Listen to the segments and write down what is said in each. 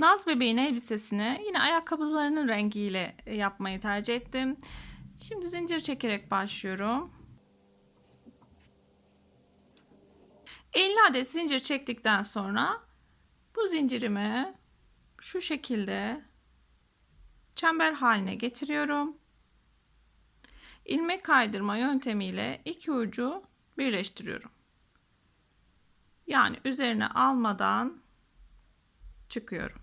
Naz bebeğin elbisesini yine ayakkabılarının rengiyle yapmayı tercih ettim. Şimdi zincir çekerek başlıyorum. 50 adet zincir çektikten sonra bu zincirimi şu şekilde çember haline getiriyorum. İlmek kaydırma yöntemiyle iki ucu birleştiriyorum. Yani üzerine almadan çıkıyorum.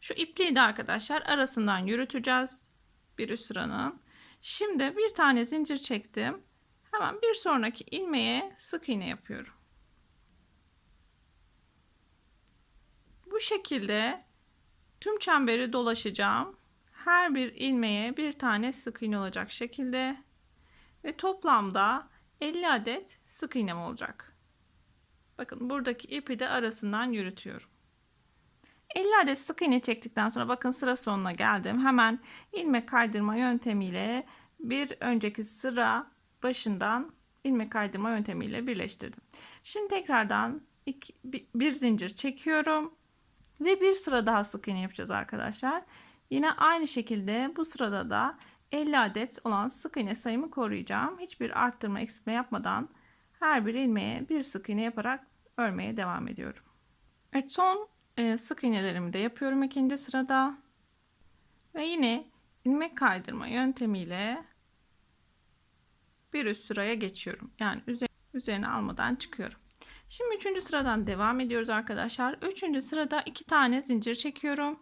Şu ipliği de arkadaşlar arasından yürüteceğiz. Bir üst sıranın. Şimdi bir tane zincir çektim. Hemen bir sonraki ilmeğe sık iğne yapıyorum. Bu şekilde tüm çemberi dolaşacağım. Her bir ilmeğe bir tane sık iğne olacak şekilde ve toplamda 50 adet sık iğnem olacak. Bakın buradaki ipi de arasından yürütüyorum. 50 adet sık iğne çektikten sonra bakın sıra sonuna geldim. Hemen ilmek kaydırma yöntemiyle bir önceki sıra başından ilmek kaydırma yöntemiyle birleştirdim. Şimdi tekrardan iki, bir, zincir çekiyorum ve bir sıra daha sık iğne yapacağız arkadaşlar. Yine aynı şekilde bu sırada da 50 adet olan sık iğne sayımı koruyacağım. Hiçbir arttırma eksiltme yapmadan her bir ilmeğe bir sık iğne yaparak örmeye devam ediyorum. Evet son sık iğnelerimi de yapıyorum ikinci sırada. Ve yine ilmek kaydırma yöntemiyle bir üst sıraya geçiyorum. Yani üzerine almadan çıkıyorum. Şimdi üçüncü sıradan devam ediyoruz arkadaşlar. Üçüncü sırada iki tane zincir çekiyorum.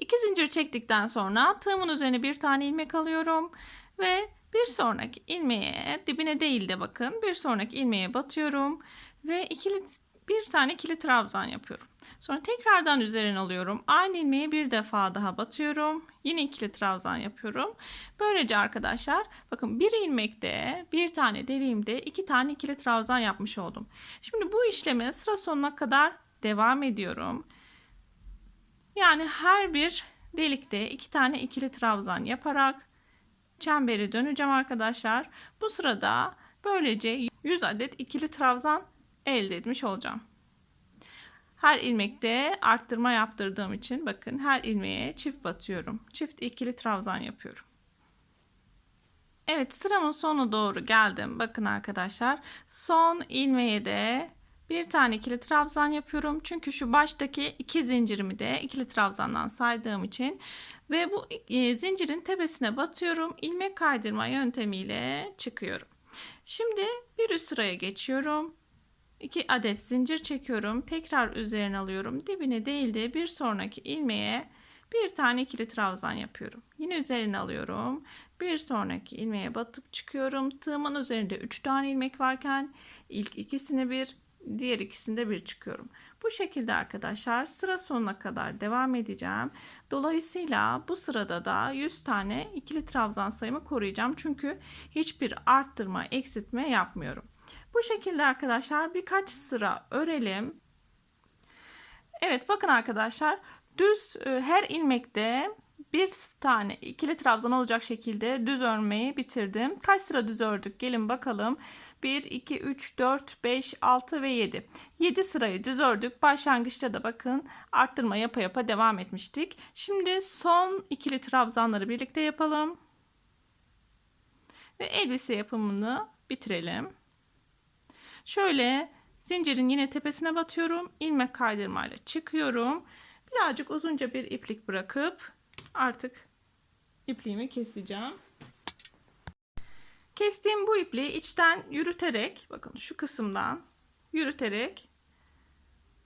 İki zincir çektikten sonra tığımın üzerine bir tane ilmek alıyorum ve bir sonraki ilmeğe dibine değil de bakın bir sonraki ilmeğe batıyorum ve ikili bir tane ikili trabzan yapıyorum. Sonra tekrardan üzerine alıyorum. Aynı ilmeğe bir defa daha batıyorum. Yine ikili trabzan yapıyorum. Böylece arkadaşlar bakın bir ilmekte bir tane deliğimde iki tane ikili trabzan yapmış oldum. Şimdi bu işlemi sıra sonuna kadar devam ediyorum. Yani her bir delikte iki tane ikili trabzan yaparak çemberi döneceğim arkadaşlar. Bu sırada böylece 100 adet ikili trabzan elde etmiş olacağım. Her ilmekte arttırma yaptırdığım için bakın her ilmeğe çift batıyorum. Çift ikili trabzan yapıyorum. Evet sıramın sonu doğru geldim. Bakın arkadaşlar son ilmeğe de bir tane ikili trabzan yapıyorum. Çünkü şu baştaki iki zincirimi de ikili trabzandan saydığım için ve bu e, zincirin tepesine batıyorum. ilmek kaydırma yöntemiyle çıkıyorum. Şimdi bir üst sıraya geçiyorum. 2 adet zincir çekiyorum. Tekrar üzerine alıyorum. Dibine değil de bir sonraki ilmeğe bir tane ikili trabzan yapıyorum. Yine üzerine alıyorum. Bir sonraki ilmeğe batıp çıkıyorum. Tığımın üzerinde 3 tane ilmek varken ilk ikisini bir, diğer ikisinde bir çıkıyorum. Bu şekilde arkadaşlar sıra sonuna kadar devam edeceğim. Dolayısıyla bu sırada da 100 tane ikili trabzan sayımı koruyacağım. Çünkü hiçbir arttırma, eksiltme yapmıyorum. Bu şekilde arkadaşlar birkaç sıra örelim. Evet bakın arkadaşlar düz e, her ilmekte bir tane ikili trabzan olacak şekilde düz örmeyi bitirdim. Kaç sıra düz ördük? Gelin bakalım. 1, 2, 3, 4, 5, 6 ve 7. 7 sırayı düz ördük. Başlangıçta da bakın arttırma yapa yapa devam etmiştik. Şimdi son ikili trabzanları birlikte yapalım. Ve elbise yapımını bitirelim. Şöyle zincirin yine tepesine batıyorum. ilmek kaydırmayla çıkıyorum. Birazcık uzunca bir iplik bırakıp artık ipliğimi keseceğim. Kestiğim bu ipliği içten yürüterek bakın şu kısımdan yürüterek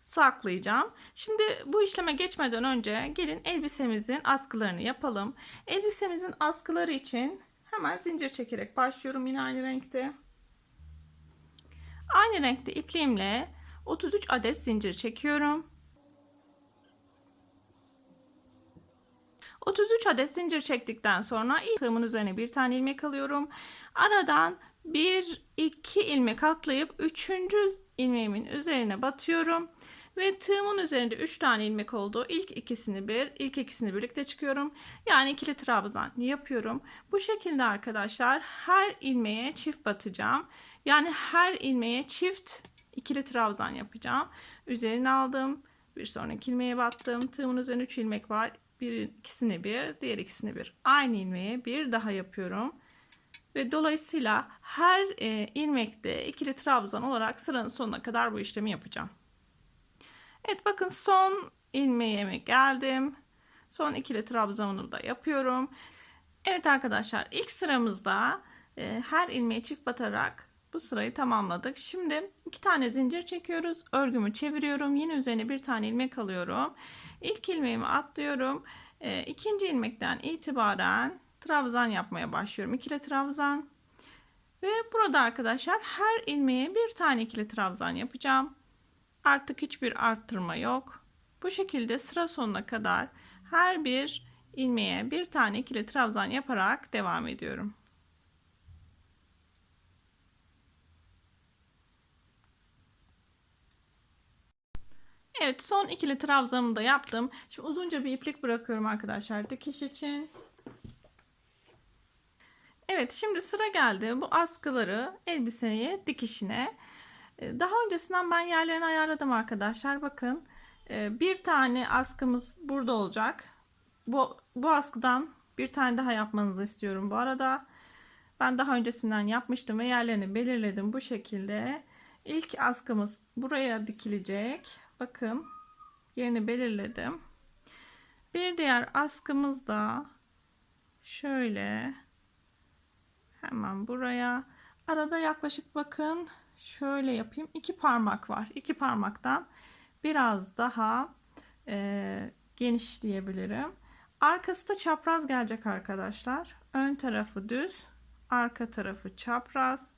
saklayacağım. Şimdi bu işleme geçmeden önce gelin elbisemizin askılarını yapalım. Elbisemizin askıları için hemen zincir çekerek başlıyorum yine aynı renkte. Aynı renkte ipliğimle 33 adet zincir çekiyorum. 33 adet zincir çektikten sonra tığımın üzerine bir tane ilmek alıyorum. Aradan bir iki ilmek atlayıp üçüncü ilmeğimin üzerine batıyorum. Ve tığımın üzerinde 3 tane ilmek oldu. İlk ikisini bir, ilk ikisini birlikte çıkıyorum. Yani ikili trabzan yapıyorum. Bu şekilde arkadaşlar her ilmeğe çift batacağım. Yani her ilmeğe çift ikili trabzan yapacağım. Üzerine aldım. Bir sonraki ilmeğe battım. Tığımın üzerine 3 ilmek var. Bir ikisini bir, diğer ikisini bir. Aynı ilmeğe bir daha yapıyorum. Ve dolayısıyla her e, ilmekte ikili trabzan olarak sıranın sonuna kadar bu işlemi yapacağım. Evet bakın son ilmeğime geldim. Son ikili trabzanımı da yapıyorum. Evet arkadaşlar ilk sıramızda e, her ilmeği çift batarak bu sırayı tamamladık. Şimdi iki tane zincir çekiyoruz. Örgümü çeviriyorum. Yine üzerine bir tane ilmek alıyorum. İlk ilmeğimi atlıyorum. E, ikinci ilmekten itibaren trabzan yapmaya başlıyorum. İkili trabzan. Ve burada arkadaşlar her ilmeğe bir tane ikili trabzan yapacağım. Artık hiçbir arttırma yok. Bu şekilde sıra sonuna kadar her bir ilmeğe bir tane ikili trabzan yaparak devam ediyorum. Evet son ikili trabzanımı da yaptım. Şimdi uzunca bir iplik bırakıyorum arkadaşlar dikiş için. Evet şimdi sıra geldi bu askıları elbiseye dikişine. Ee, Daha öncesinden ben yerlerini ayarladım arkadaşlar. Bakın e, bir tane askımız burada olacak. Bu, bu askıdan bir tane daha yapmanızı istiyorum bu arada. Ben daha öncesinden yapmıştım ve yerlerini belirledim bu şekilde. İlk askımız buraya dikilecek. Bakın yerini belirledim. Bir diğer askımız da şöyle hemen buraya. Arada yaklaşık bakın şöyle yapayım. iki parmak var. İki parmaktan biraz daha e, geniş diyebilirim. Arkası da çapraz gelecek arkadaşlar. Ön tarafı düz, arka tarafı çapraz.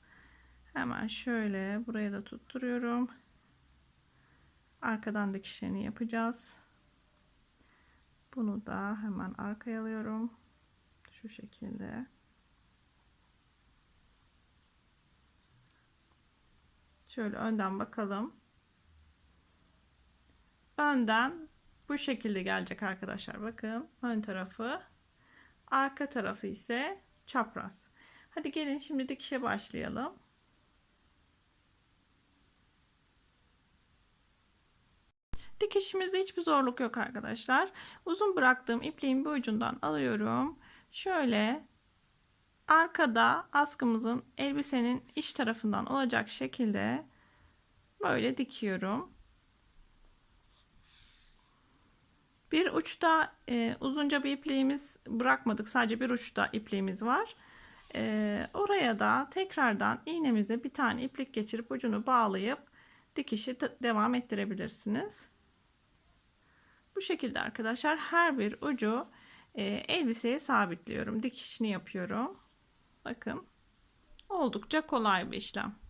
Hemen şöyle buraya da tutturuyorum. Arkadan dikişlerini yapacağız. Bunu da hemen arkaya alıyorum. Şu şekilde. Şöyle önden bakalım. Önden bu şekilde gelecek arkadaşlar. Bakın ön tarafı. Arka tarafı ise çapraz. Hadi gelin şimdi dikişe başlayalım. Dikişimizde hiçbir zorluk yok arkadaşlar. Uzun bıraktığım ipliğin bir ucundan alıyorum. Şöyle arkada askımızın elbisenin iç tarafından olacak şekilde böyle dikiyorum. Bir uçta e, uzunca bir ipliğimiz bırakmadık. Sadece bir uçta ipliğimiz var. E, oraya da tekrardan iğnemize bir tane iplik geçirip ucunu bağlayıp dikişi devam ettirebilirsiniz. Bu şekilde arkadaşlar her bir ucu e, elbiseye sabitliyorum. Dikişini yapıyorum. Bakın oldukça kolay bir işlem.